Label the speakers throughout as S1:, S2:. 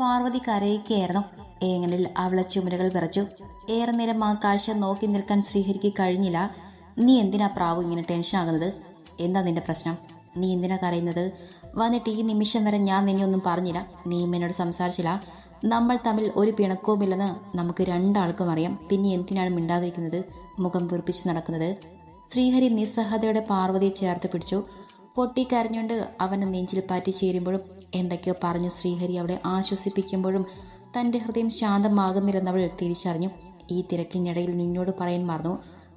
S1: പാർവതി കരയിക്കുകയായിരുന്നു ഏങ്ങനിൽ അവളെ ചുമരുകൾ വിറച്ചു. ഏറെ നേരം ആ കാഴ്ച നോക്കി നിൽക്കാൻ ശ്രീഹരിക്ക് കഴിഞ്ഞില്ല. നീ എന്തിനാ പ്രാവ് ഇങ്ങനെ ടെൻഷൻ ആകുന്നത്? എന്താ നിന്റെ പ്രശ്നം? നീ എന്തിനാ കരയുന്നത്? വന്നിട്ട് ഈ നിമിഷം വരെ ഞാൻ നിന്നെ ഒന്നും പറഞ്ഞില്ല. നീ എന്നോട് സംസാരിച്ചില്ല. നമ്മൾ തമ്മിൽ ഒരു പിണക്കവുമില്ലെന്ന് നമുക്ക് രണ്ടാൾക്കും അറിയാം. പിന്നെ എന്തിനാണ് മിണ്ടാതിരിക്കുന്നത്? മുഖം വീർപ്പിച്ച് നടക്കുന്നത്? ശ്രീഹരി നിസ്സഹതയുടെ പാർവതിയെ ചേർത്ത് പിടിച്ചു. പൊട്ടിക്കരഞ്ഞുകൊണ്ട് അവനെ നെഞ്ചിൽ പാറ്റി ചേരുമ്പോഴും എന്തൊക്കെയോ പറഞ്ഞു ശ്രീഹരി അവളെ ആശ്വസിപ്പിക്കുമ്പോഴും തന്റെ ഹൃദയം ശാന്തമാകുന്നില്ലെന്നവൾ തിരിച്ചറിഞ്ഞു. ഈ തിരക്കിനിടയിൽ നിന്നോട് പറയാൻ മറന്നു.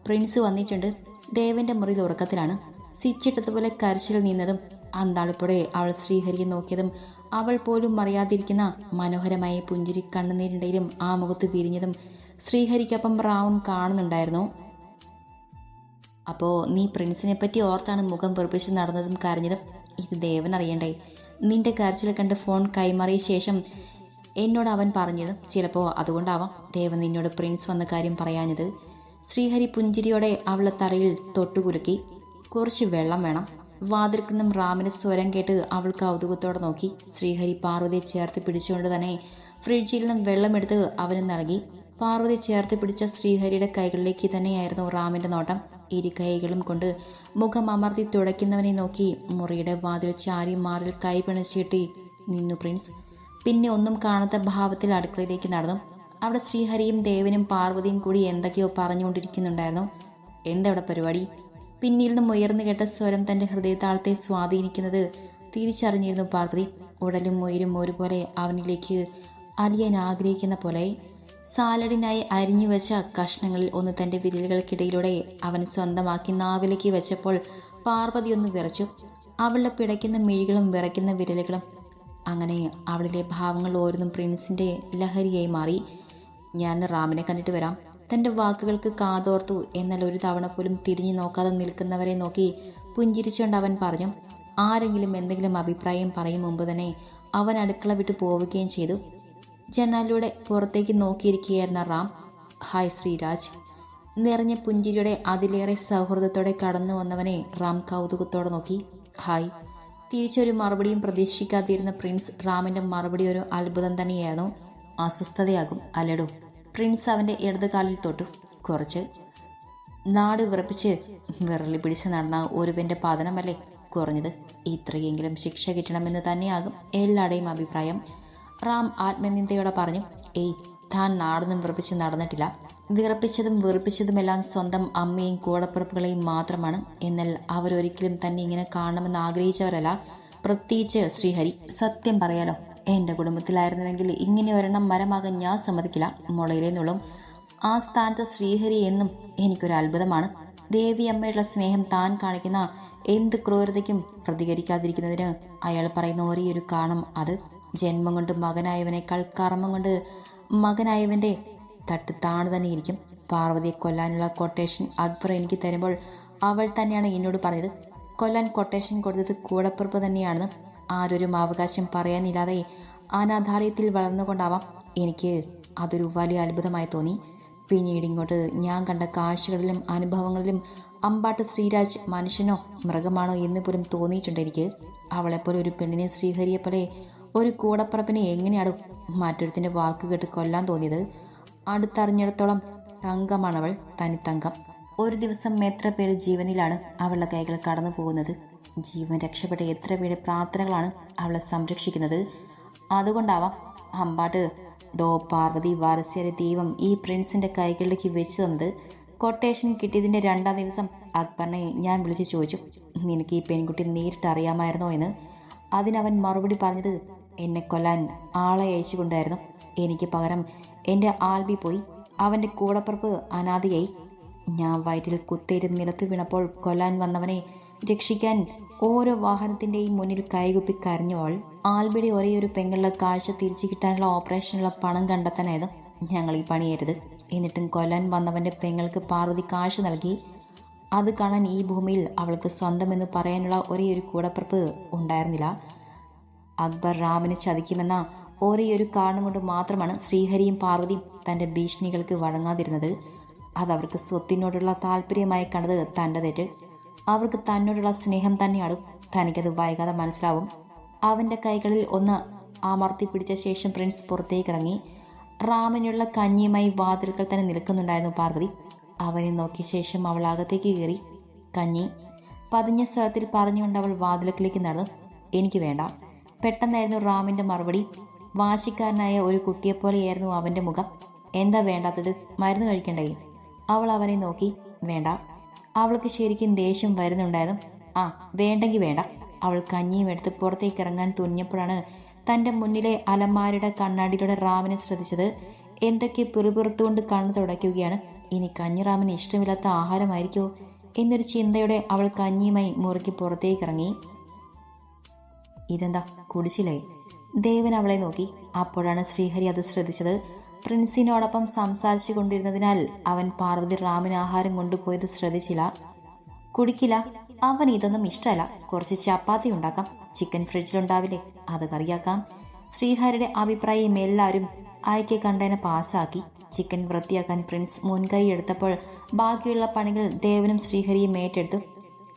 S1: പ്രിൻസ് വന്നിട്ടുണ്ട്. ദേവന്റെ മുറിയിൽ ഉറക്കത്തിലാണ്. സിച്ചിട്ടതുപോലെ കരച്ചിൽ നിന്നതും അന്താളിപ്പോടെ അവൾ ശ്രീഹരിയെ നോക്കിയതും അവൾ പോലും അറിയാതിരിക്കുന്ന മനോഹരമായ പുഞ്ചിരി കണ്ണുനീരിനിടയിലും ആ മുഖത്ത് വിരിഞ്ഞതും ശ്രീഹരിക്കൊപ്പം റാവും കാണുന്നുണ്ടായിരുന്നു. അപ്പോൾ നീ പ്രിൻസിനെ പറ്റി ഓർത്താണ് മുഖം പെറുപ്പിച്ച് നടന്നതും കരഞ്ഞതും? ഇത് ദേവൻ അറിയണ്ടേ? നിന്റെ കരച്ചിൽ കണ്ട് ഫോൺ കൈമാറിയ ശേഷം എന്നോട് അവൻ പറഞ്ഞത് ചിലപ്പോൾ അതുകൊണ്ടാവാം ദേവൻ നിന്നോട് പ്രിൻസ് വന്ന കാര്യം പറയാഞ്ഞത്. ശ്രീഹരി പുഞ്ചിരിയോടെ അവളെ തറയിൽ തൊട്ടുകുലുക്കി കുറച്ച് വെള്ളം വേണം. വാതിൽക്കിൽ നിന്നും സ്വരം കേട്ട് അവൾ കൗതുകത്തോടെ നോക്കി. ശ്രീഹരി പാർവതിയെ ചേർത്ത് പിടിച്ചുകൊണ്ട് തന്നെ ഫ്രിഡ്ജിൽ നിന്നും വെള്ളമെടുത്ത് അവന് നൽകി. പാർവതി ചേർത്ത് പിടിച്ച ശ്രീഹരിയുടെ കൈകളിലേക്ക് തന്നെയായിരുന്നു റാമിന്റെ നോട്ടം. ഇരു കൈകളും കൊണ്ട് മുഖം അമർത്തി തുടയ്ക്കുന്നവനെ നോക്കി മുറിയുടെ വാതിൽ ചാരി മാറിൽ കൈ പിണച്ചിട്ടി നിന്നു പ്രിൻസ്. പിന്നെ ഒന്നും കാണാത്ത ഭാവത്തിൽ അടുക്കളയിലേക്ക് നടന്നു. അവിടെ ശ്രീഹരിയും ദേവനും പാർവതിയും കൂടി എന്തൊക്കെയോ പറഞ്ഞുകൊണ്ടിരിക്കുന്നുണ്ടായിരുന്നു. എന്തവിടെ പരിപാടി? പിന്നിൽ നിന്നും ഉയർന്നു കേട്ട സ്വരം തന്റെ ഹൃദയതാളത്തെ സ്വാധീനിക്കുന്നത് തിരിച്ചറിഞ്ഞിരുന്നു പാർവതി. ഉടലും ഉയരും ഒരുപോലെ അവനിലേക്ക് അലിയാൻ ആഗ്രഹിക്കുന്ന പോലെ സാലഡിനായി അരിഞ്ഞു വെച്ച കഷ്ണങ്ങളിൽ ഒന്ന് തന്റെ വിരലുകൾക്കിടയിലൂടെ അവൻ സ്വന്തമാക്കി നാവിലേക്ക് വെച്ചപ്പോൾ പാർവതി ഒന്ന് വിറച്ചു. അവളുടെ പിടയ്ക്കുന്ന മിഴികളും വിറയ്ക്കുന്ന വിരലുകളും അങ്ങനെ അവളിലെ ഭാവങ്ങൾ ഓരോന്നും പ്രിൻസിന്റെ ലഹരിയായി മാറി. ഞാൻ റാമിനെ കണ്ടിട്ട് വരാം. തന്റെ വാക്കുകൾക്ക് കാതോർത്തു. എന്നാൽ ഒരു തവണ പോലും തിരിഞ്ഞു നോക്കാതെ നിൽക്കുന്നവരെ നോക്കി പുഞ്ചിരിച്ചുകൊണ്ട് അവൻ പറഞ്ഞു ആരെങ്കിലും എന്തെങ്കിലും അഭിപ്രായം പറയും മുമ്പ് തന്നെ അവൻ അടുക്കള വിട്ടു പോവുകയും ചെയ്തു. ജനാലിലൂടെ പുറത്തേക്ക് നോക്കിയിരിക്കുകയായിരുന്ന റാം ഹായ് ശ്രീരാജ് നിറഞ്ഞ പുഞ്ചിരിയുടെ അതിലേറെ സൗഹൃദത്തോടെ കടന്നു വന്നവനെ റാം കൗതുകത്തോടെ നോക്കി. ഹായ് തിരിച്ചൊരു മറുപടിയും പ്രതീക്ഷിക്കാതിരുന്ന പ്രിൻസ് റാമിന്റെ മറുപടി ഒരു അത്ഭുതം തന്നെയായിരുന്നു. അസ്വസ്ഥതയാകും അല്ലടോ. പ്രിൻസ് അവന്റെ ഇടതുകാലിൽ തൊട്ടു. കുറച്ച്. നാട് വിറപ്പിച്ച് വിറളി പിടിച്ച് നടന്ന ഒരുവന്റെ പതനമല്ലേ കുറഞ്ഞത്? ഇത്രയെങ്കിലും ശിക്ഷ കിട്ടണമെന്ന് തന്നെയാകും എല്ലാവരുടെയും അഭിപ്രായം. റാം ആത്മനിന്ദയോടെ പറഞ്ഞു ഏയ് താൻ നാടൊന്നും വിറപ്പിച്ച് നടന്നിട്ടില്ല. വിറപ്പിച്ചതും വെറുപ്പിച്ചതുമെല്ലാം സ്വന്തം അമ്മയും കൂടപ്പിറപ്പുകളെയും മാത്രമാണ്. എന്നാൽ അവരൊരിക്കലും തന്നെ ഇങ്ങനെ കാണണമെന്ന് ആഗ്രഹിച്ചവരല്ല. പ്രത്യേകിച്ച് ശ്രീഹരി സത്യം പറയാലോ എന്റെ കുടുംബത്തിലായിരുന്നുവെങ്കിൽ ഇങ്ങനെ ഒരെണ്ണം മരമാകാൻ ഞാൻ സമ്മതിക്കില്ല. മുളയിലെ ആ സ്ഥാനത്ത് ശ്രീഹരി എന്നും എനിക്കൊരു അത്ഭുതമാണ്. ദേവി അമ്മയുടെ സ്നേഹം താൻ കാണിക്കുന്ന എന്ത് ക്രൂരതയ്ക്കും പ്രതികരിക്കാതിരിക്കുന്നതിന് അയാൾ പറയുന്ന ഒരേ ഒരു കാരണം അത്. ജന്മം കൊണ്ട് മകനായവനേക്കാൾ കർമ്മം കൊണ്ട് മകനായവന്റെ തട്ട് താണു തന്നെ ഇരിക്കും. പാർവതിയെ കൊല്ലാനുള്ള കൊട്ടേഷൻ അക്ബർ എനിക്ക് തരുമ്പോൾ അവൾ തന്നെയാണ് എന്നോട് പറഞ്ഞത്. കൊല്ലാൻ കൊട്ടേഷൻ കൊടുത്തത് കൂടപ്പുറപ്പ് തന്നെയാണെന്ന്. ആരൊരും അവകാശം പറയാനില്ലാതെ അനാഥാലയത്തിൽ വളർന്നുകൊണ്ടാവാം. എനിക്ക് അതൊരു വലിയ അത്ഭുതമായി തോന്നി. പിന്നീട് ഇങ്ങോട്ട് ഞാൻ കണ്ട കാഴ്ചകളിലും അനുഭവങ്ങളിലും അമ്പാട്ട് ശ്രീരാജ് മനുഷ്യനോ മൃഗമാണോ എന്ന് പോലും തോന്നിയിട്ടുണ്ട് എനിക്ക്. അവളെപ്പോലെ ഒരു പെണ്ണിനെ ശ്രീഹരിയെപ്പോലെ പോലെ ഒരു കൂടപ്പറപ്പിനെ എങ്ങനെയാണ് മറ്റൊരുത്തിന്റെ വാക്ക് കേട്ട് കൊല്ലാൻ തോന്നിയത്? അടുത്തറിഞ്ഞിടത്തോളം തങ്കമാണവൾ തനിത്തങ്കം. ഒരു ദിവസം എത്ര പേര് ജീവനിലാണ് അവളുടെ കൈകൾ കടന്നു പോകുന്നത്? ജീവൻ രക്ഷപ്പെട്ട എത്ര പേര് പ്രാർത്ഥനകളാണ് അവളെ സംരക്ഷിക്കുന്നത്? അതുകൊണ്ടാവാം അമ്പാട്ട് ഡോ പാർവതി വാരസ്യാരി ദൈവം ഈ പ്രിൻസിന്റെ കൈകളിലേക്ക് വെച്ച് തന്നത്. കൊട്ടേഷൻ കിട്ടിയതിന്റെ രണ്ടാം ദിവസം അക്ബറിനെ ഞാൻ വിളിച്ച് ചോദിച്ചു നിനക്ക് ഈ പെൺകുട്ടി നേരിട്ട് അറിയാമായിരുന്നോ എന്ന്. അതിനവൻ മറുപടി പറഞ്ഞത് എന്നെ കൊല്ലാൻ ആളെ അയച്ചുകൊണ്ടായിരുന്നു എനിക്ക് പകരം എന്റെ ആൽബി പോയി അവന്റെ കൂടപ്പുറപ്പ് അനാദിയായി ഞാൻ വയറ്റിൽ കുത്തേറ്റ് നിലത്ത് വീണപ്പോൾ കൊല്ലാൻ വന്നവനെ രക്ഷിക്കാൻ ഓരോ വാഹനത്തിന്റെയും മുന്നിൽ കൈകുപ്പി കരഞ്ഞോൾ ആൽബിയുടെ ഒരേ ഒരു പെങ്ങളുടെ കാഴ്ച തിരിച്ചു കിട്ടാനുള്ള ഓപ്പറേഷനുള്ള പണം കണ്ടെത്താനായിരുന്നു ഞങ്ങൾ ഈ പണിയരുത് എന്നിട്ടും കൊല്ലാൻ വന്നവന്റെ പെങ്ങൾക്ക് പാർവതി കാഴ്ച നൽകി. അത് കാണാൻ ഈ ഭൂമിയിൽ അവൾക്ക് സ്വന്തമെന്ന് പറയാനുള്ള ഒരേ ഒരു കൂടപ്പിറപ്പ് ഉണ്ടായിരുന്നില്ല. അക്ബർ റാമിനെ ചതിക്കുമെന്ന ഒരേയൊരു ഒരു കാരണം കൊണ്ട് മാത്രമാണ് ശ്രീഹരിയും പാർവതിയും തന്റെ ഭീഷണികൾക്ക് വഴങ്ങാതിരുന്നത്. അതവർക്ക് സ്വത്തിനോടുള്ള താല്പര്യമായി കണ്ടത് തന്റെ തെറ്റ്. അവർക്ക് തന്നോടുള്ള സ്നേഹം തന്നെയാണ്. തനിക്കത് വൈകാതെ മനസ്സിലാവും. അവന്റെ കൈകളിൽ ഒന്ന് അമർത്തി പിടിച്ച ശേഷം പ്രിൻസ് പുറത്തേക്ക് ഇറങ്ങി റാമിനുള്ള കഞ്ഞിയുമായി വാതിൽക്കൽ തന്നെ നിൽക്കുന്നുണ്ടായിരുന്നു പാർവതി. അവനെ നോക്കിയ ശേഷം അവൾ അകത്തേക്ക് കയറി കഞ്ഞി പതിഞ്ഞ സ്വരത്തിൽ പറഞ്ഞുകൊണ്ട് അവൾ വാതിലക്കിലേക്ക് നടന്നു. എനിക്ക് വേണ്ട. പെട്ടെന്നായിരുന്നു റാമിന്റെ മറുപടി. വാശിക്കാരനായ ഒരു കുട്ടിയെപ്പോലെയായിരുന്നു അവന്റെ മുഖം. എന്താ വേണ്ടാത്തത്? മരുന്ന് കഴിക്കണ്ടേ? അവൾ അവനെ നോക്കി വേണ്ട. അവൾക്ക് ശരിക്കും ദേഷ്യം വരുന്നുണ്ടായിരുന്നു. ആ വേണ്ടെങ്കിൽ വേണ്ട. അവൾ കഞ്ഞിയും എടുത്ത് പുറത്തേക്ക് ഇറങ്ങാൻ തുനിഞ്ഞപ്പോഴാണ് തന്റെ മുന്നിലെ അലമാരയുടെ കണ്ണാടിയിലൂടെ റാമിനെ ശ്രദ്ധിച്ചത്. എന്തൊക്കെ പിറുപിറുത്തുകൊണ്ട് കണ്ണു തുടയ്ക്കുകയാണ്. ഇനി കഞ്ഞി റാമിന് ഇഷ്ടമില്ലാത്ത ആഹാരമായിരിക്കോ? എന്നൊരു ചിന്തയോടെ അവൾ കഞ്ഞിയുമായി മുറുക്കി പുറത്തേക്ക് ഇറങ്ങി. ഇതെന്താ? കുടിച്ചില്ലേ? ദേവൻ അവളെ നോക്കി. അപ്പോഴാണ് ശ്രീഹരി അത് ശ്രദ്ധിച്ചത്. പ്രിൻസിനോടൊപ്പം സംസാരിച്ചു കൊണ്ടിരുന്നതിനാൽ അവൻ പാർവതി റാമിന് ആഹാരം കൊണ്ടുപോയത് ശ്രദ്ധിച്ചില്ല. കുടിക്കില്ല. അവൻ ഇതൊന്നും ഇഷ്ടമല്ല. കുറച്ച് ചപ്പാത്തി ഉണ്ടാക്കാം. ചിക്കൻ ഫ്രിഡ്ജിലുണ്ടാവില്ലേ? അത് കറിയാക്കാം. ശ്രീഹരിയുടെ അഭിപ്രായം എല്ലാവരും അയക്കെ കണ്ടതിനെ പാസ്സാക്കി ചിക്കൻ വൃത്തിയാക്കാൻ പ്രിൻസ് മുൻകൈ എടുത്തപ്പോൾ ബാക്കിയുള്ള പണികൾ ദേവനും ശ്രീഹരിയും ഏറ്റെടുത്തു.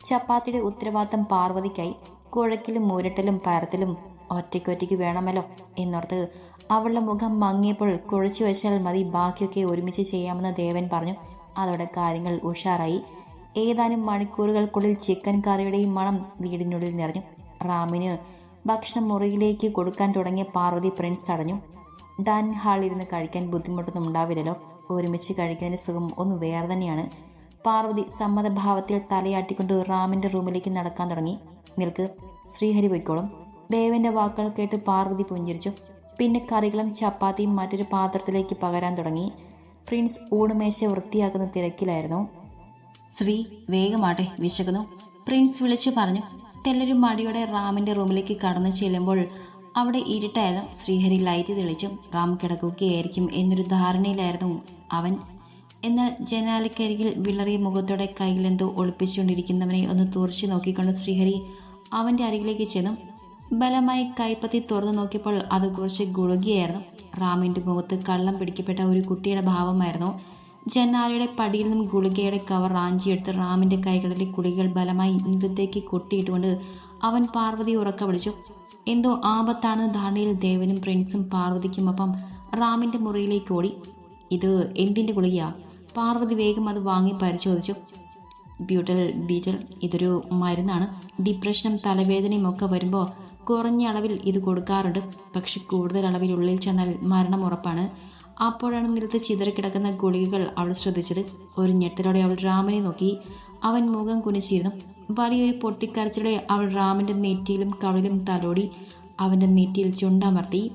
S1: ചപ്പാത്തിയുടെ ഉത്തരവാദിത്തം പാർവതിക്കായി. കുഴക്കിലും മൂരട്ടിലും പരത്തിലും ഒറ്റയ്ക്കൊറ്റയ്ക്ക് വേണമല്ലോ എന്നോർത്ത് അവളുടെ മുഖം മങ്ങിയപ്പോൾ കുഴച്ചു വെച്ചാൽ മതി ബാക്കിയൊക്കെ ഒരുമിച്ച് ചെയ്യാമെന്ന് ദേവൻ പറഞ്ഞു. അതോടെ കാര്യങ്ങൾ ഉഷാറായി. ഏതാനും മണിക്കൂറുകൾക്കുള്ളിൽ ചിക്കൻ കറിയുടെയും മണം വീടിനുള്ളിൽ നിറഞ്ഞു. റാമിന് ഭക്ഷണം മുറിയിലേക്ക് കൊടുക്കാൻ തുടങ്ങിയ പാർവതി പ്രിൻസ് തടഞ്ഞു. ഡാൻ ഹാളിരുന്ന് കഴിക്കാൻ ബുദ്ധിമുട്ടൊന്നും ഉണ്ടാവില്ലല്ലോ. ഒരുമിച്ച് കഴിക്കുന്നതിന് സുഖം ഒന്ന് വേറെ തന്നെയാണ്. പാർവതി സമ്മതഭാവത്തിൽ തലയാട്ടിക്കൊണ്ട് റാമിന്റെ റൂമിലേക്ക് നടക്കാൻ തുടങ്ങി. നിൽക്ക് ശ്രീഹരി പൊയ്ക്കോളും. ദേവന്റെ വാക്കുകൾ കേട്ട് പാർവതി പുഞ്ചിരിച്ചു. പിന്നെ കറികളും ചപ്പാത്തിയും മറ്റൊരു പാത്രത്തിലേക്ക് പകരാൻ തുടങ്ങി. പ്രിൻസ് ഊണുമേശ വൃത്തിയാക്കുന്ന തിരക്കിലായിരുന്നു. ശ്രീ വേഗമാട്ടെ വിശക്കുന്നു. പ്രിൻസ് വിളിച്ചു പറഞ്ഞു. തെല്ലൊരു മടിയോടെ റാമിന്റെ റൂമിലേക്ക് കടന്നു ചെല്ലുമ്പോൾ അവിടെ ഇരുട്ടായിരുന്നു. ശ്രീഹരി ലൈറ്റ് തെളിച്ചു. റാം കിടക്കുകയായിരിക്കും എന്നൊരു ധാരണയിലായിരുന്നു അവൻ. എന്നാൽ ജനാലിക്കരികിൽ വിളറിയ മുഖത്തോടെ കയ്യിലെന്തോ ഒളിപ്പിച്ചുകൊണ്ടിരിക്കുന്നവനെ ഒന്ന് തുറച്ചു നോക്കിക്കൊണ്ട് ശ്രീഹരി അവന്റെ അരികിലേക്ക് ചെന്നു. ബലമായി കൈപ്പത്തി തുറന്നു നോക്കിയപ്പോൾ അത് കുറച്ച് ഗുളുകിയായിരുന്നു. റാമിന്റെ മുഖത്ത് കള്ളം പിടിക്കപ്പെട്ട ഒരു കുട്ടിയുടെ ഭാവമായിരുന്നു. ജനാലയുടെ പടിയിൽ നിന്നും ഗുളികയുടെ കവർ റാഞ്ചിയെടുത്ത് റാമിന്റെ കൈകളിലെ കുളികൾ ബലമായി ഇന്ദ്രത്തേക്ക് കൊട്ടിയിട്ടുകൊണ്ട് അവൻ പാർവതി ഉറക്ക വിളിച്ചു. എന്തോ ആപത്താണെന്ന് ധാരണയിൽ ദേവനും പ്രിൻസും പാർവതിക്കുമൊപ്പം റാമിന്റെ മുറിയിലേക്ക് ഓടി. ഇത് എന്തിന്റെ ഗുളികയാ? പാർവതി വേഗം അത് വാങ്ങി പരിശോധിച്ചു. ബ്യൂട്ടൽ ബീറ്റൽ ഇതൊരു മരുന്നാണ്. ഡിപ്രഷനും തലവേദനയും ഒക്കെ വരുമ്പോൾ കുറഞ്ഞ അളവിൽ ഇത് കൊടുക്കാറുണ്ട്. പക്ഷെ കൂടുതൽ അളവിൽ ഉള്ളിൽ ചെന്നാൽ മരണം ഉറപ്പാണ്. അപ്പോഴാണ് നിലത്ത് ചിതറിക്കിടക്കുന്ന ഗുളികകൾ അവൾ ശ്രദ്ധിച്ചത്. ഒരു ഞെട്ടലോടെ അവൾ രാമനെ നോക്കി. അവൻ മുഖം കുനിച്ചിരുന്നു. വലിയൊരു പൊട്ടിക്കരച്ചിലൂടെ അവൾ രാമന്റെ നെറ്റിയിലും കവിളിലും തലോടി അവന്റെ നെറ്റിയിൽ ചുണ്ടമർത്തി.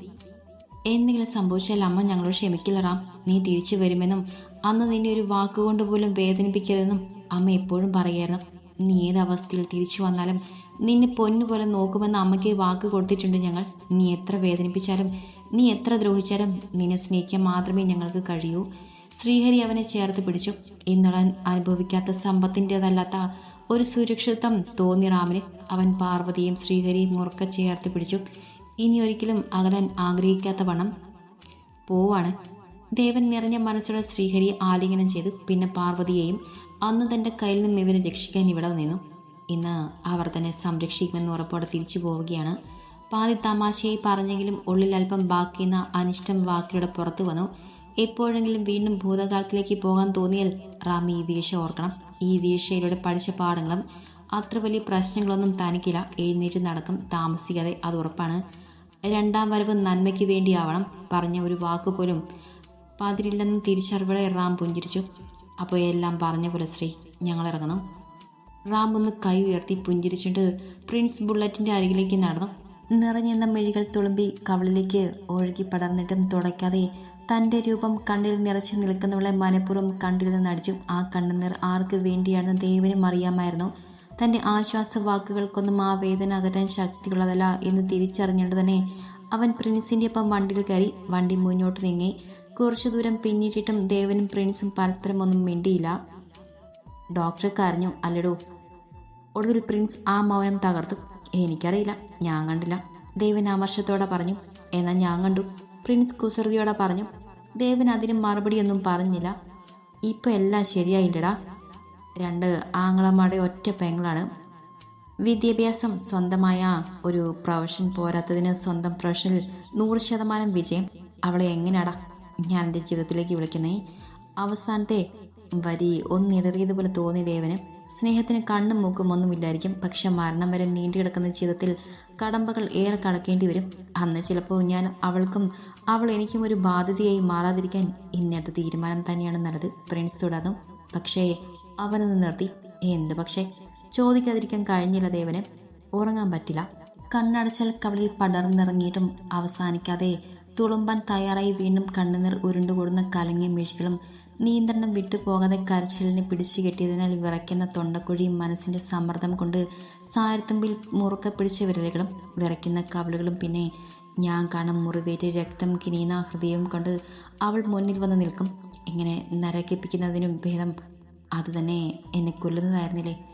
S1: എന്തെങ്കിലും സംഭവിച്ചാൽ അമ്മ ഞങ്ങളോട് ക്ഷമിക്കില്ല റാം നീ തിരിച്ചു വരുമെന്നും അന്ന് നിന്നെ ഒരു വാക്കുകൊണ്ട് പോലും വേദനിപ്പിക്കരുതെന്നും അമ്മ എപ്പോഴും പറയായിരുന്നു. നീ ഏത് അവസ്ഥയിൽ തിരിച്ചു വന്നാലും നിന്നെ പൊന്നുപോലെ നോക്കുമെന്ന് അമ്മയ്ക്ക് വാക്ക് കൊടുത്തിട്ടുണ്ട് ഞങ്ങൾ. നീ എത്ര വേദനിപ്പിച്ചാലും നീ എത്ര ദ്രോഹിച്ചാലും നിന്നെ സ്നേഹിക്കാൻ മാത്രമേ ഞങ്ങൾക്ക് കഴിയൂ. ശ്രീഹരി അവനെ ചേർത്ത് പിടിച്ചു. എന്നുള്ള അനുഭവിക്കാത്ത സമ്പത്തിന്റെതല്ലാത്ത ഒരു സുരക്ഷിതത്വം തോന്നി റാമിന്. അവൻ പാർവതിയും ശ്രീഹരിയും മുറുക്ക ചേർത്ത് പിടിച്ചു. ഇനി ഒരിക്കലും അകലാൻ ആഗ്രഹിക്കാത്ത വണ്ണം പോവാണ്. ദേവൻ നിറഞ്ഞ മനസ്സോടെ ശ്രീഹരിയെ ആലിംഗനം ചെയ്തു പിന്നെ പാർവതിയെയും അന്ന് തന്റെ കയ്യിൽ നിന്നും ഇവനെ രക്ഷിക്കാൻ ഇവിടെ നിന്നു. ഇന്ന് അവർ തന്നെ സംരക്ഷിക്കുമെന്ന് ഉറപ്പോടെ തിരിച്ചു പോവുകയാണ്. പാതി തമാശയായി പറഞ്ഞെങ്കിലും ഉള്ളിൽ അല്പം ബാക്കിയെന്ന അനിഷ്ടം വാക്കിലൂടെ പുറത്തു വന്നു. എപ്പോഴെങ്കിലും വീണ്ടും ഭൂതകാലത്തിലേക്ക് പോകാൻ തോന്നിയാൽ റാം ഈ വീഴ്ച ഓർക്കണം. ഈ വീഴ്ചയിലൂടെ പഠിച്ച പാഠങ്ങളും അത്ര വലിയ പ്രശ്നങ്ങളൊന്നും തനിക്കില്ല. എഴുന്നേറ്റ് നടക്കും. താമസിക്കാതെ അത് ഉറപ്പാണ്. രണ്ടാം വരവ് നന്മയ്ക്ക് വേണ്ടിയാവണം. പറഞ്ഞ ഒരു വാക്ക് പോലും പതിരില്ലെന്നും തിരിച്ചറിവിടെ റാം പുഞ്ചിരിച്ചു. അപ്പോൾ എല്ലാം പറഞ്ഞ പോലെ ശ്രീ ഞങ്ങൾ ഇറങ്ങണം റാം ഒന്ന് കൈ ഉയർത്തി പുഞ്ചിരിച്ചിട്ട് പ്രിൻസ് ബുള്ളറ്റിന്റെ അരികിലേക്ക് നടന്നു. നിറഞ്ഞെന്ന മെഴികൾ തുളുമ്പി കവളിലേക്ക് ഒഴുകി പടർന്നിട്ടും തുടയ്ക്കാതെ തന്റെ രൂപം കണ്ണിൽ നിറച്ചു നിൽക്കുന്നവളെ മനഃപൂർവം കണ്ടിൽ നടിച്ചു. ആ കണ്ണുനീർ ആർക്ക് വേണ്ടിയാണെന്ന് ദേവനും അറിയാമായിരുന്നു. തന്റെ ആശ്വാസ വാക്കുകൾക്കൊന്നും ആ വേദന അകറ്റാൻ ശക്തിയുള്ളതല്ല എന്ന് തിരിച്ചറിഞ്ഞുകൊണ്ട് തന്നെ അവൻ പ്രിൻസിന്റെ ഒപ്പം വണ്ടിയിൽ കയറി. വണ്ടി മുന്നോട്ട് നീങ്ങി. കുറച്ചു ദൂരം പിന്നിട്ടിട്ടും ദേവനും പ്രിൻസും പരസ്പരം ഒന്നും മിണ്ടിയില്ല. ഡോക്ടർ കരഞ്ഞു. അല്ലടോ ഒടുവിൽ പ്രിൻസ് ആ മൗനം തകർത്തു. എനിക്കറിയില്ല ഞാൻ കണ്ടില്ല. ദേവൻ ആമർശത്തോടെ പറഞ്ഞു. എന്നാൽ ഞാൻ കണ്ടു. പ്രിൻസ് കുസൃതിയോടെ പറഞ്ഞു. ദേവൻ അതിന് മറുപടിയൊന്നും പറഞ്ഞില്ല. ഇപ്പം എല്ലാം ശരിയായില്ലടാ. രണ്ട് ആങ്ങളമാരുടെ ഒറ്റ പെങ്ങളാണ്. വിദ്യാഭ്യാസം സ്വന്തമായ ഒരു പ്രൊഫഷൻ പോരാത്തതിന് സ്വന്തം പ്രൊഫഷനിൽ നൂറ് ശതമാനം വിജയം. അവളെ എങ്ങനെയാടാ? ഞാൻ എന്റെ ജീവിതത്തിലേക്ക് വിളിക്കുന്നേ. അവസാനത്തെ വരി ഒന്നിടറിയതുപോലെ തോന്നി ദേവന് സ്നേഹത്തിന് കണ്ണും മൂക്കും ഒന്നുമില്ലായിരിക്കും. പക്ഷെ മരണം വരെ നീണ്ടു കിടക്കുന്ന ജീവിതത്തിൽ കടമ്പകൾ ഏറെ കടക്കേണ്ടി വരും. അന്ന് ചിലപ്പോൾ ഞാൻ അവൾക്കും അവൾ എനിക്കും ഒരു ബാധ്യതയായി മാറാതിരിക്കാൻ ഇന്നത്തെ തീരുമാനം തന്നെയാണ് നല്ലത്. പ്രിൻസ് തുടർന്നു. പക്ഷേ അവനത് നിർത്തി. എന്ത് പക്ഷേ? ചോദിക്കാതിരിക്കാൻ കഴിഞ്ഞില്ല ദേവന്. ഉറങ്ങാൻ പറ്റില്ല. കണ്ണടച്ചാൽ കവളിൽ പടർന്നിറങ്ങിയിട്ടും അവസാനിക്കാതെ തുളുമ്പാൻ തയ്യാറായി വീണ്ടും കണ്ണുനീർ ഉരുണ്ടുകൂടുന്ന കലങ്ങിയ മിഴികളും നിയന്ത്രണം വിട്ടുപോകാതെ കരച്ചിലിനെ പിടിച്ചു കെട്ടിയതിനാൽ വിറയ്ക്കുന്ന തൊണ്ടക്കുഴിയും മനസ്സിന്റെ സമ്മർദ്ദം കൊണ്ട് സാരത്തുമ്പിൽ മുറുക്ക പിടിച്ച വിരലുകളും വിറയ്ക്കുന്ന കവളുകളും പിന്നെ ഞാൻ കാണും മുറിവേറ്റ് രക്തം കിനിയുന്ന ഹൃദയവും കൊണ്ട് അവൾ മുന്നിൽ വന്ന് നിൽക്കും. ഇങ്ങനെ നരകിപ്പിക്കുന്നതിനും ഭേദം അതുതന്നെ എന്നെ കൊല്ലുന്നതായിരുന്നില്ലേ?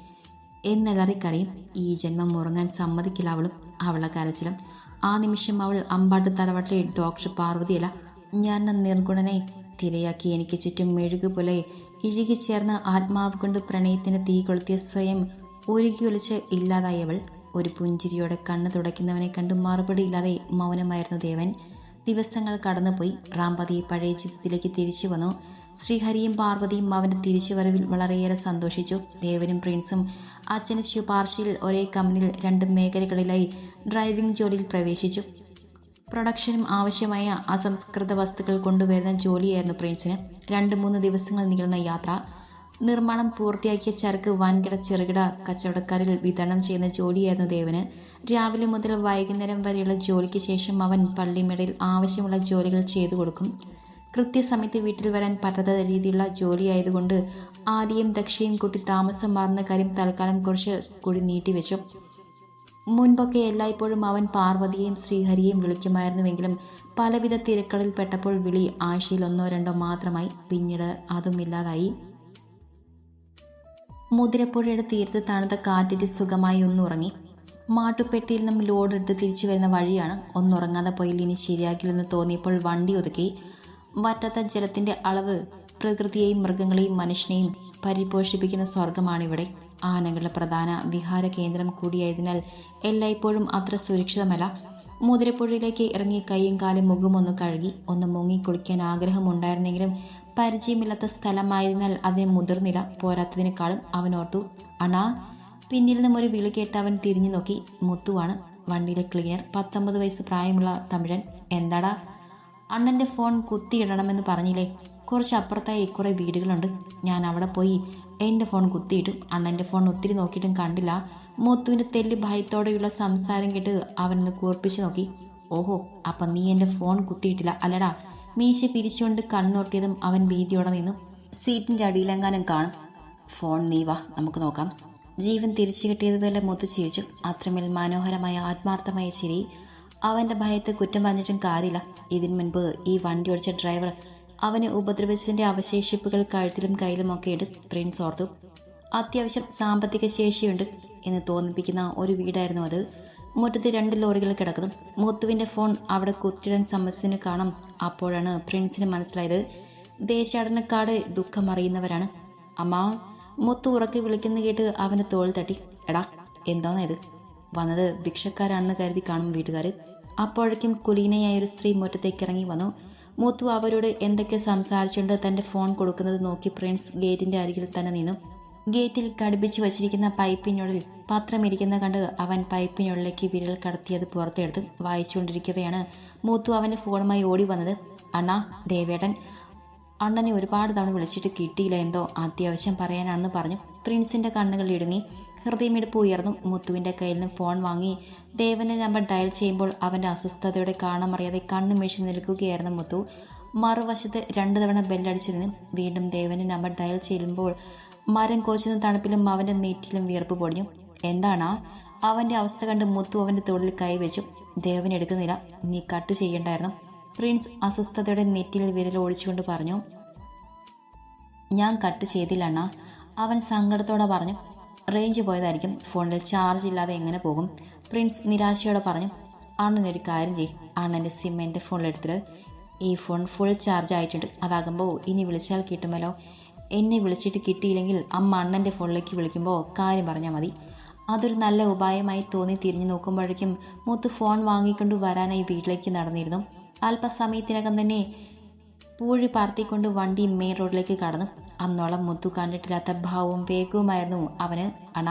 S1: എന്നലറിക്കറിയും ഈ ജന്മം മുറങ്ങാൻ സമ്മതിക്കില്ല അവളും. അവളെ കരച്ചിലും ആ നിമിഷം അവൾ അമ്പാട്ട് തറവാട്ടിലെ ഡോക്ടർ പാർവതിയല്ല ഞാൻ നിർഗുണനെ തിരയാക്കി എനിക്ക് ചുറ്റും മെഴുകു പോലെ ഇഴുകിച്ചേർന്ന ആത്മാവ് കൊണ്ട് പ്രണയത്തിന് തീ കൊളുത്തിയ സ്വയം ഒരുക്കി ഒലിച്ച് ഇല്ലാതായവൾ ഒരു പുഞ്ചിരിയോടെ കണ്ണ് തുടയ്ക്കുന്നവനെ കണ്ട് മറുപടിയില്ലാതെ മൗനമായിരുന്നു ദേവൻ. ദിവസങ്ങൾ കടന്നുപോയി. റാംപതി പഴയ ജീവിതത്തിലേക്ക് തിരിച്ചു വന്നു. ശ്രീഹരിയും പാർവതിയും അവന്റെ തിരിച്ചുവരവിൽ വളരെയേറെ സന്തോഷിച്ചു. ദേവനും പ്രിൻസും അച്ഛന് ശുപാർശയിൽ ഒരേ കമ്പനിയിൽ രണ്ട് മേഖലകളിലായി ഡ്രൈവിംഗ് ജോലിയിൽ പ്രവേശിച്ചു. പ്രൊഡക്ഷനും ആവശ്യമായ അസംസ്കൃത വസ്തുക്കൾ കൊണ്ടുവരുന്ന ജോലിയായിരുന്നു പ്രിൻസിന്. രണ്ട് മൂന്ന് ദിവസങ്ങൾ നീളുന്ന യാത്ര. നിർമ്മാണം പൂർത്തിയാക്കിയ ചരക്ക് വൻകിട ചെറുകിട കച്ചവടക്കാരിൽ വിതരണം ചെയ്യുന്ന ജോലിയായിരുന്നു ദേവന്. രാവിലെ മുതൽ വൈകുന്നേരം വരെയുള്ള ജോലിക്ക് ശേഷം അവൻ പള്ളിമേടയിൽ ആവശ്യമുള്ള ജോലികൾ ചെയ്തു കൊടുക്കും. കൃത്യസമയത്ത് വീട്ടിൽ വരാൻ പറ്റാത്ത രീതിയിലുള്ള ജോലിയായതുകൊണ്ട് ആര്യയും ദക്ഷയും കൂട്ടി താമസം മാറുന്ന കാര്യം തൽക്കാലം കുറച്ച് കൂടി നീട്ടിവെച്ചു. മുൻപൊക്കെ എല്ലായ്പ്പോഴും അവൻ പാർവതിയെയും ശ്രീഹരിയെയും വിളിക്കുമായിരുന്നുവെങ്കിലും പലവിധ തിരക്കളിൽ പെട്ടപ്പോൾ വിളി ആഴ്ചയിൽ ഒന്നോ രണ്ടോ മാത്രമായി. പിന്നീട് അതും ഇല്ലാതായി. മുതിരപ്പുഴയുടെ തീരത്ത് തണുത്ത കാറ്റിട്ട് സുഖമായി ഒന്നുറങ്ങി മാട്ടുപെട്ടിയിൽ നിന്നും ലോഡ് എടുത്ത് തിരിച്ചു വരുന്ന വഴിയാണ് ഒന്നുറങ്ങാതെ പോയി ഇനി ശരിയാക്കില്ലെന്ന് തോന്നിയപ്പോൾ വണ്ടി ഒതുക്കി. വറ്റാത്ത ജലത്തിന്റെ അളവ് പ്രകൃതിയെയും മൃഗങ്ങളെയും മനുഷ്യനെയും പരിപോഷിപ്പിക്കുന്ന സ്വർഗമാണിവിടെ ആനകളുടെ പ്രധാന വിഹാര കേന്ദ്രം കൂടിയായതിനാൽ എല്ലായ്പ്പോഴും അത്ര സുരക്ഷിതമല്ല. മുതിരപ്പുഴയിലേക്ക് ഇറങ്ങി കൈയും കാലും മുഖം ഒന്ന് കഴുകി ഒന്ന് മുങ്ങി കുളിക്കാൻ ആഗ്രഹമുണ്ടായിരുന്നെങ്കിലും പരിചയമില്ലാത്ത സ്ഥലമായതിനാൽ അതിന് മുതിർന്നില്ല. പോരാത്തതിനേക്കാളും അവനോർത്തു അണാ പിന്നിൽ നിന്നും ഒരു വിളി കേട്ട് അവൻ തിരിഞ്ഞു നോക്കി മുത്തുവാണ് വണ്ടിയിലെ ക്ലീനർ. പത്തൊമ്പത് വയസ്സ് പ്രായമുള്ള തമിഴൻ. എന്താടാ അണ്ണന്റെ ഫോൺ കുത്തിയിടണമെന്ന് പറഞ്ഞില്ലേ? കുറച്ച് അപ്പുറത്തായി കുറേ വീടുകളുണ്ട്. ഞാൻ അവിടെ പോയി എന്റെ ഫോൺ കുത്തിയിട്ടും അണ്ണന്റെ ഫോൺ ഒത്തിരി നോക്കിയിട്ടും കണ്ടില്ല. മുത്തുവിന്റെ തെല്ലി ഭയത്തോടെയുള്ള സംസാരം കേട്ട് അവനൊന്ന് കൂർപ്പിച്ച് നോക്കി. ഓഹോ അപ്പം നീ എന്റെ ഫോൺ കുത്തിയിട്ടില്ല അല്ലടാ. മീശ പിരിച്ചുകൊണ്ട് കണ്ണോട്ടിയതും അവൻ ഭീതിയോടെ നിന്നു. സീറ്റിന്റെ അടിയിലെങ്ങാനും കാണും. ഫോൺ നീ വാ നമുക്ക് നോക്കാം. ജീവൻ തിരിച്ചു കിട്ടിയതുപോലെ മുത്തു ചിരിച്ചു. അത്രമേൽ മനോഹരമായ ആത്മാർത്ഥമായ ചിരി അവന്റെ ഭയത്തെ കുറ്റം പറഞ്ഞിട്ടും കാര്യമില്ല. ഇതിന് മുൻപ് ഈ വണ്ടി ഓടിച്ച ഡ്രൈവർ അവനെ ഉപദ്രവിച്ചതിന്റെ അവശേഷിപ്പുകൾ കഴുത്തിലും കയ്യിലുമൊക്കെ ഇട്ട് പ്രിൻസ് ഓർത്തു അത്യാവശ്യം സാമ്പത്തിക ശേഷിയുണ്ട് എന്ന് തോന്നിപ്പിക്കുന്ന ഒരു വീടായിരുന്നു അത്. മുറ്റത്ത് രണ്ട് ലോറികൾ കിടക്കുന്നു. മുത്തുവിന്റെ ഫോൺ അവിടെ കുത്തിടാൻ സമ്മതിച്ചതിന് കാണാം അപ്പോഴാണ് പ്രിൻസിന് മനസ്സിലായത്. ദേശാടനക്കാട് ദുഃഖം അറിയുന്നവരാണ്. അമ്മ മുത്തു ഉറക്കി വിളിക്കുന്ന കേട്ട് അവന്റെ തോൾ തട്ടി. എടാ എന്താന്നാ ഇത്? വന്നത് ഭിക്ഷക്കാരാണെന്ന് കരുതി കാണും വീട്ടുകാർ അപ്പോഴേക്കും കുലീനയായ ഒരു സ്ത്രീ മുറ്റത്തേക്ക് ഇറങ്ങി വന്നു. മൂത്തു അവരോട് എന്തൊക്കെ സംസാരിച്ചുകൊണ്ട് തന്റെ ഫോൺ കൊടുക്കുന്നത് നോക്കി പ്രിൻസ് ഗേറ്റിന്റെ അരികിൽ തന്നെ നിന്നു. ഗേറ്റിൽ കടുപ്പിച്ചു വച്ചിരിക്കുന്ന പൈപ്പിനുള്ളിൽ പത്രമിരിക്കുന്ന കണ്ട് അവൻ പൈപ്പിനുള്ളിലേക്ക് വിരൽ കടത്തിയത് പുറത്തെടുത്ത് വായിച്ചുകൊണ്ടിരിക്കവെയാണ് മൂത്തു അവന്റെ ഫോണുമായി ഓടി വന്നത്. അണ്ണ ദേവേട്ടൻ അണ്ണനെ ഒരുപാട് തവണ വിളിച്ചിട്ട് കിട്ടിയില്ല എന്തോ അത്യാവശ്യം പറയാനാണെന്ന് പറഞ്ഞു പ്രിൻസിന്റെ കണ്ണുകൾ ഇടുങ്ങി. ഹൃദയമിടിപ്പ് ഉയർന്നു. മുത്തുവിന്റെ കയ്യിൽ നിന്ന് ഫോൺ വാങ്ങി. ദേവന്റെ നമ്പർ ഡയൽ ചെയ്യുമ്പോൾ അവന്റെ അസ്വസ്ഥതയോടെ കാണാമറിയാതെ കണ്ണു മേശി നിൽക്കുകയായിരുന്നു മുത്തു. മറുവശത്ത് രണ്ടു തവണ ബെല്ലടിച്ചു നിന്ന് വീണ്ടും ദേവന്റെ നമ്പർ ഡയൽ ചെയ്യുമ്പോൾ മരം കോച്ചുന്ന തണുപ്പിലും അവന്റെ നെറ്റിലും വിയർപ്പ് പൊടിഞ്ഞു. എന്താണ്? അവന്റെ അവസ്ഥ കണ്ട് മുത്തു അവന്റെ തോളിൽ കൈവച്ചു. ദേവൻ എടുക്കുന്നില്ല. നീ കട്ട് ചെയ്യണ്ടായിരുന്നു. പ്രിൻസ് അസ്വസ്ഥതയുടെ നെറ്റിൽ വിരൽ ഒഴിച്ചുകൊണ്ട് പറഞ്ഞു. ഞാൻ കട്ട് ചെയ്തില്ല അണ്ണാ അവൻ സങ്കടത്തോടെ പറഞ്ഞു. റേഞ്ച് പോയതായിരിക്കും. ഫോണിൽ ചാർജ് ഇല്ലാതെ എങ്ങനെ പോകും? പ്രിൻസ് നിരാശയോടെ പറഞ്ഞു അണ്ണനൊരു കാര്യം ചെയ്യും. അണ്ണന്റെ സിം എന്റെ ഫോണിലെടുത്തിട്ട് ഈ ഫോൺ ഫുൾ ചാർജ് ആയിട്ടുണ്ട്. അതാകുമ്പോൾ ഇനി വിളിച്ചാൽ കിട്ടുമല്ലോ. എന്നെ വിളിച്ചിട്ട് കിട്ടിയില്ലെങ്കിൽ അമ്മ അണ്ണന്റെ ഫോണിലേക്ക് വിളിക്കുമ്പോൾ കാര്യം പറഞ്ഞാൽ മതി. അതൊരു നല്ല ഉപായമായി തോന്നി തിരിഞ്ഞു നോക്കുമ്പോഴേക്കും മൂത്ത് ഫോൺ വാങ്ങിക്കൊണ്ട് വരാനായി വീട്ടിലേക്ക് നടന്നിരുന്നു. അല്പസമയത്തിനകം തന്നെ പൂഴി പാർത്തിക്കൊണ്ട് വണ്ടി മെയിൻ റോഡിലേക്ക് കടന്നു. അന്നോളം മുത്തു കണ്ടിട്ടില്ലാത്ത ഭാവവും വേഗവുമായിരുന്നു അവന്. അണ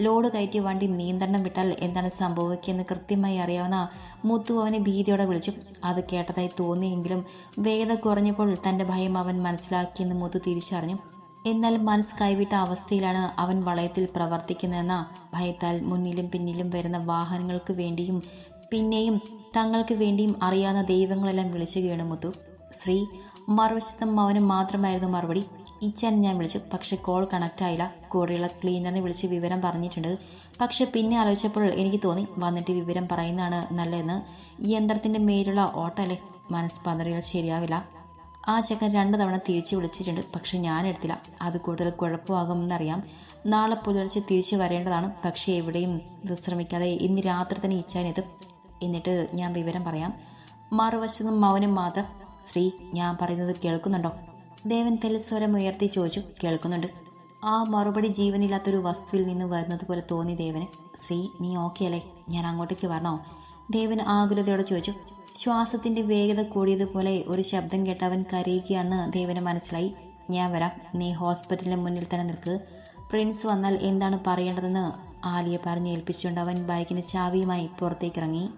S1: ലോഡ് കയറ്റി വണ്ടി നിയന്ത്രണം വിട്ടാൽ എന്താണ് സംഭവിക്കുകയെന്ന് കൃത്യമായി അറിയാവുന്ന മുത്തു അവനെ ഭീതിയോടെ വിളിച്ചു. അത് കേട്ടതായി തോന്നിയെങ്കിലും വേഗത കുറഞ്ഞപ്പോൾ തന്റെ ഭയം അവൻ മനസ്സിലാക്കിയെന്ന് മുത്തു തിരിച്ചറിഞ്ഞു. എന്നാൽ മനസ്സ് കൈവിട്ട അവസ്ഥയിലാണ് അവൻ വളയത്തിൽ പ്രവർത്തിക്കുന്നതെന്ന ഭയത്താൽ മുന്നിലും പിന്നിലും വരുന്ന വാഹനങ്ങൾക്ക് വേണ്ടിയും പിന്നെയും തങ്ങൾക്ക് വേണ്ടിയും അറിയാവുന്ന ദൈവങ്ങളെല്ലാം വിളിച്ചു വീണു മുത്തു. ശ്രീ മറുവശത്ത് മൗനം മാത്രമായിരുന്നു മറുപടി. ഇച്ചാൻ ഞാൻ വിളിച്ചു. പക്ഷെ കോൾ കണക്ട് ആയില്ല കൂടെയുള്ള ക്ലീനറിനെ വിളിച്ച് വിവരം പറഞ്ഞിട്ടുണ്ട്. പക്ഷെ പിന്നെ ആലോചിച്ചപ്പോൾ എനിക്ക് തോന്നി വന്നിട്ട് വിവരം പറയുന്നതാണ് നല്ലതെന്ന്. യന്ത്രത്തിന്റെ മേലുള്ള ഓട്ടല്ലേ മനസ്സ് പതറിയാൽ ശരിയാവില്ല. ആ ചെക്കൻ രണ്ട് തവണ തിരിച്ചു വിളിച്ചിട്ടുണ്ട്. പക്ഷെ ഞാൻ എടുത്തില്ല. അത് കൂടുതൽ കുഴപ്പമാകുമെന്നറിയാം. നാളെ പുലർച്ചെ തിരിച്ചു വരേണ്ടതാണ്. പക്ഷേ എവിടെയും വിശ്രമിക്കാതെ ഇന്ന് രാത്രി തന്നെ ഇച്ചാനെത്തും. എന്നിട്ട് ഞാൻ വിവരം പറയാം. മറുവശത്തും മൗനം മാത്രം ശ്രീ ഞാൻ പറയുന്നത് കേൾക്കുന്നുണ്ടോ? ദേവൻ തെലസ്വരം ഉയർത്തി ചോദിച്ചു. കേൾക്കുന്നുണ്ട്. ആ മറുപടി ജീവനില്ലാത്തൊരു വസ്തുവിൽ നിന്ന് വരുന്നത് പോലെ തോന്നി ദേവന്. ശ്രീ നീ ഓക്കെ അല്ലേ? ഞാൻ അങ്ങോട്ടേക്ക് വരണോ? ദേവൻ ആകുലതയോടെ ചോദിച്ചു. ശ്വാസത്തിന്റെ വേഗത കൂടിയതുപോലെ ഒരു ശബ്ദം കേട്ടവൻ കരയുകയാണെന്ന് ദേവന് മനസ്സിലായി. ഞാൻ വരാം. നീ ഹോസ്പിറ്റലിന് മുന്നിൽ തന്നെ നിൽക്ക്. പ്രിൻസ് വന്നാൽ എന്താണ് പറയേണ്ടതെന്ന് ആലിയെ പറഞ്ഞ് ഏൽപ്പിച്ചുകൊണ്ട് അവൻ ബൈക്കിന് ചാവിയുമായി പുറത്തേക്കിറങ്ങി.